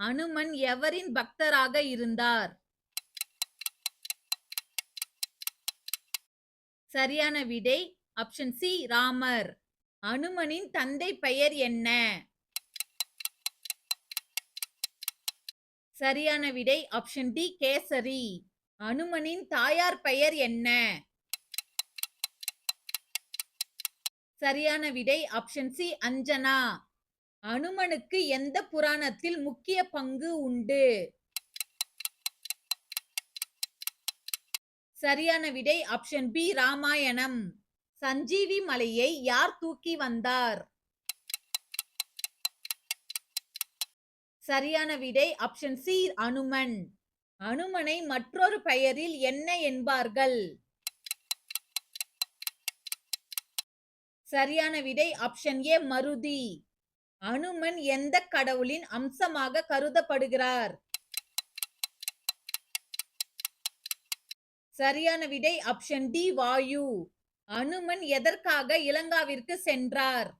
அனுமன் எவரின் பக்தராக இருந்தார்? சரியான விடை ஆப்ஷன் சி ராமர். அனுமனின் தந்தை பெயர் என்ன? சரியான விடை ஆப்ஷன் டி கேசரி. அனுமனின் தாயார் பெயர் என்ன? சரியான விடை ஆப்ஷன் சி அஞ்சனா. அனுமனுக்கு எந்த புராணத்தில் முக்கிய பங்கு உண்டு? சரியான விடை ஆப்ஷன் பி ராமாயணம். சஞ்சீவி மலையை யார் தூக்கி வந்தார்? சரியான விடை ஆப்ஷன் சி அனுமன். அனுமனை மற்றொரு பெயரில் என்ன என்பார்கள்? சரியான விடை ஆப்ஷன் ஏ மருதி. அனுமன் எந்த கடவுளின் அம்சமாக கருதப்படுகிறார்? சரியான விடை ஆப்ஷன் டி வாயு. அனுமன் எதற்காக இலங்காவிற்கு சென்றார்?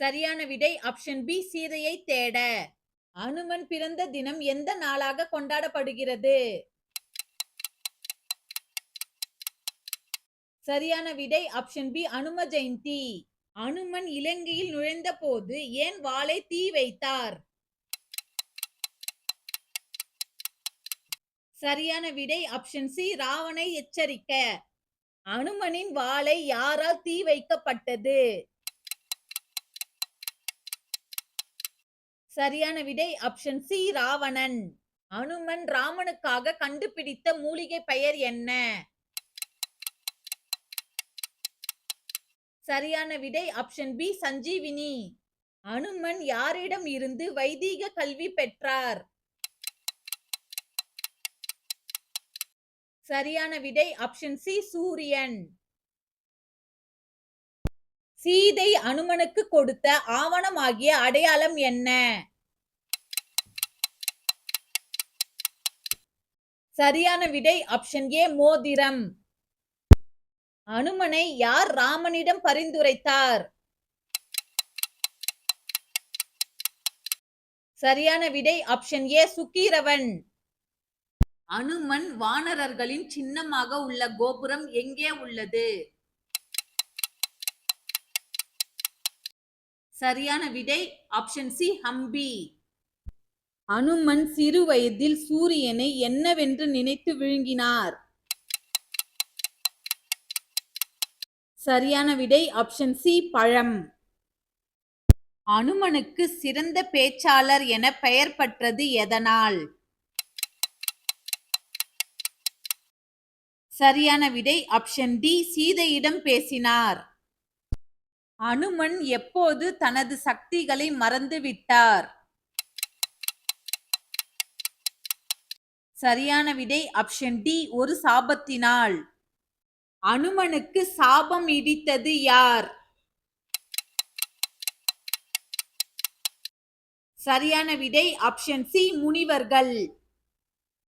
சரியான விடை ஆப்ஷன் பி சீதையை தேட. அனுமன் பிறந்த தினம் எந்த நாளாக கொண்டாடப்படுகிறது? சரியான விடை ஆப்ஷன் பி அனும ஜெயந்தி. அனுமன் இலங்கையில் நுழைந்த போது ஏன் வாளை தீ வைத்தார்? சரியான விடை ஆப்ஷன் சி ராவனை எச்சரிக்க. அனுமனின் வாளை யாரால் தீ வைக்கப்பட்டது? சரியான விடை ஆப்ஷன் சி ராவணன். அனுமன் ராமனுக்காக கண்டுபிடித்த மூலிகை பெயர் என்ன? சரியான விடை ஆப்ஷன் பி சஞ்சீவினி. அனுமன் யாரிடம் இருந்து வைதீக கல்வி பெற்றார்? சரியான விடை ஆப்ஷன் சி சூரியன். சீதை அனுமனுக்கு கொடுத்த ஆவணமாகிய அடையாளம் என்ன? சரியான விடை ஆப்ஷன் ஏ மோதிரம். அனுமனை யார் ராமனிடம் பரிந்துரைத்தார்? சரியான விடை ஆப்ஷன் ஏ சுக்கீரவன். அனுமன் வானரர்களின் சின்னமாக உள்ள கோபுரம் எங்கே உள்ளது? சரியான விடை ஆப்ஷன் சி ஹம்பி. அனுமன் சிறு வயதில் சூரியனை என்னவென்று நினைத்து விழுங்கினார்? சரியான விடை ஆப்ஷன் சி பழம். அனுமனுக்கு சிறந்த பேச்சாளர் என பெயர் பெற்றது எதனால்? சரியான விடை ஆப்ஷன் டி சீதையிடம் பேசினார். அனுமன் எப்போது தனது சக்திகளை மறந்து விட்டார்? சரியான விடை ஆப்ஷன் டி ஒரு சாபத்தினால். அனுமனுக்கு சாபம் இடித்தது யார்? சரியான விடை ஆப்ஷன் சி முனிவர்கள்.